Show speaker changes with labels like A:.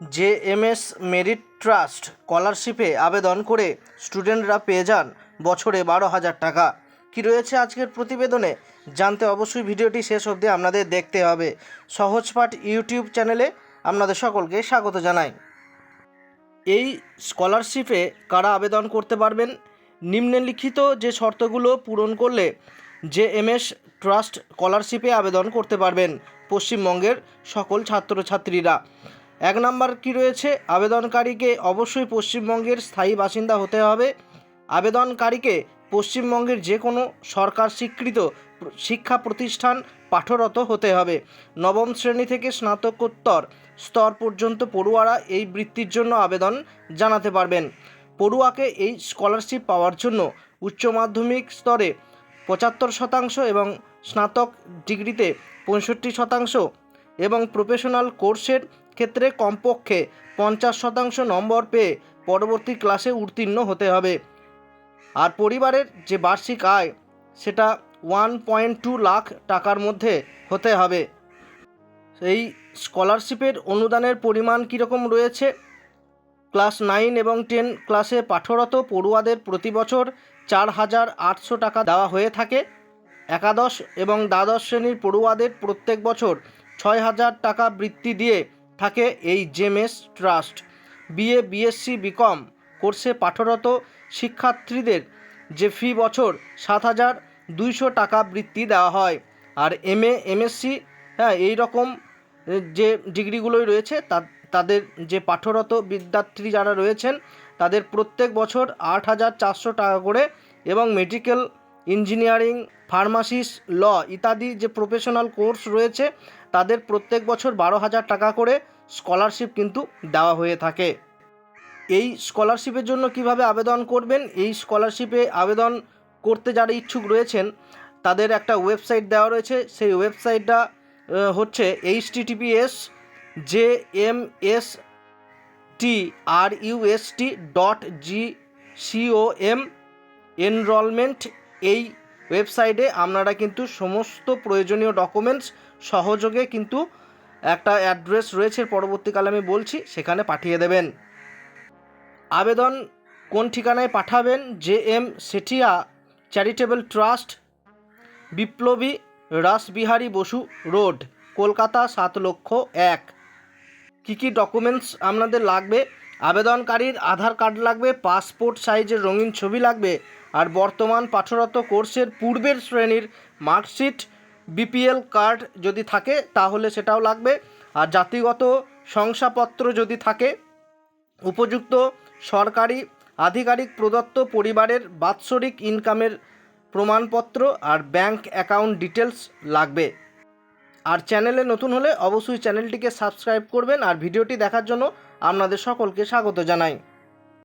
A: J M S merit trust স্কলারশিপে আবেদন করে স্টুডেন্টরা পেয়ে যান বছরে বারো হাজার টাকা। কি রয়েছে আজকের প্রতিবেদনে? জানতে অবশ্যই ভিডিওটি শেষ অবধি আপনাদের দেখতে হবে। সহজপাঠ ইউটিউব চ্যানেলে আপনাদের সকলকে স্বাগত জানাই। এই স্কলারশিপে কারা আবেদন করতে পারবেন? নিম্নলিখিত যে শর্তগুলো পূরণ করলে জে এম এস ট্রাস্ট স্কলারশিপে আবেদন করতে পারবেন পশ্চিমবঙ্গের সকল ছাত্রছাত্রীরা। এক নাম্বার কি রয়েছে? আবেদনকারীকে অবশ্যই পশ্চিমবঙ্গের স্থায়ী বাসিন্দা হতে হবে। আবেদনকারীকে পশ্চিমবঙ্গের যে কোনো সরকার স্বীকৃত শিক্ষা প্রতিষ্ঠান পাঠরত হতে হবে। নবম শ্রেণি থেকে স্নাতকোত্তর স্তর পর্যন্ত পড়ুয়ারা এই বৃত্তির জন্য আবেদন জানাতে পারবেন। পড়ুয়াকে এই স্কলারশিপ পাওয়ার জন্য উচ্চ মাধ্যমিক স্তরে পঁচাত্তর শতাংশ এবং স্নাতক ডিগ্রিতে পঁয়ষট্টি শতাংশ এবং প্রফেশনাল কোর্সের ক্ষেত্রে কমপক্ষে পঞ্চাশ শতাংশ নম্বর পেয়ে পরবর্তী ক্লাসে উত্তীর্ণ হতে হবে। আর পরিবারের যে বার্ষিক আয়, সেটা ওয়ান পয়েন্ট টু লাখ টাকার মধ্যে হতে হবে। এই স্কলারশিপের অনুদানের পরিমাণ কীরকম রয়েছে? ক্লাস নাইন এবং টেন ক্লাসে পাঠরত পড়ুয়াদের প্রতি বছর চার হাজার আটশো টাকা দেওয়া হয়ে থাকে। একাদশ এবং দ্বাদশ শ্রেণির পড়ুয়াদের প্রত্যেক বছর ছয় হাজার টাকা বৃত্তি দিয়ে থাকে এই JMS trust. BA, BSc BCom কোর্সে পাঠরত শিক্ষার্থীদের যে ফি বছর সাত হাজার দুইশো টাকা বৃত্তি দেওয়া হয়। আর এম এ এমএসসি হ্যাঁ এই রকম যে ডিগ্রিগুলোই রয়েছে, তা- তাদের যে পাঠরত বিদ্যার্থী যারা রয়েছেন, তাদের প্রত্যেক বছর আট হাজার চারশো টাকা করে এবং মেডিকেল ইঞ্জিনিয়ারিং ফার্মাসিস্ট ল ইত্যাদি যে প্রফেশনাল কোর্স রয়েছে তাদের প্রত্যেক বছর বারো হাজার টাকা করে স্কলারশিপ কিন্তু দেওয়া হয়ে থাকে। এই স্কলারশিপের জন্য কীভাবে আবেদন করবেন? এই স্কলারশিপে আবেদন করতে যারা ইচ্ছুক রয়েছেন, তাদের একটা ওয়েবসাইট দেওয়া রয়েছে। সেই ওয়েবসাইটটা হচ্ছে H TTPS J M S T R UST dot G CO M enrolment এই ওয়েবসাইটে আপনারা কিন্তু সমস্ত প্রয়োজনীয় ডকুমেন্টস সহযোগে কিন্তু একটা অ্যাড্রেস রয়েছে পরবর্তীকালে আমি বলছি, সেখানে পাঠিয়ে দেবেন। আবেদন কোন ঠিকানায় পাঠাবেন? J M Sethia charitable trust, বিপ্লবী রাসবিহারী বসু রোড, কলকাতা সাত লক্ষ এক। কী কী ডকুমেন্টস আপনাদের লাগবে? আবেদনকারীর আধার কার্ড লাগবে, পাসপোর্ট সাইজের রঙিন ছবি লাগবে, আর বর্তমান পাঠরত কোর্সের পূর্বের শ্রেণির মার্কশিট বিপিএল কার্ড যদি থাকে, তাহলে সেটাও লাগবে। আর জাতিগত শংসাপত্র যদি থাকে, উপযুক্ত সরকারি আধিকারিক প্রদত্ত পরিবারের বাৎসরিক ইনকামের প্রমাণপত্র আর ব্যাংক অ্যাকাউন্ট ডিটেলস লাগবে। আর চ্যানেলে নতুন হলে অবশ্যই চ্যানেলটিকে সাবস্ক্রাইব করবেন, আর ভিডিওটি দেখার জন্য আপনাদের সকলকে স্বাগত জানাই।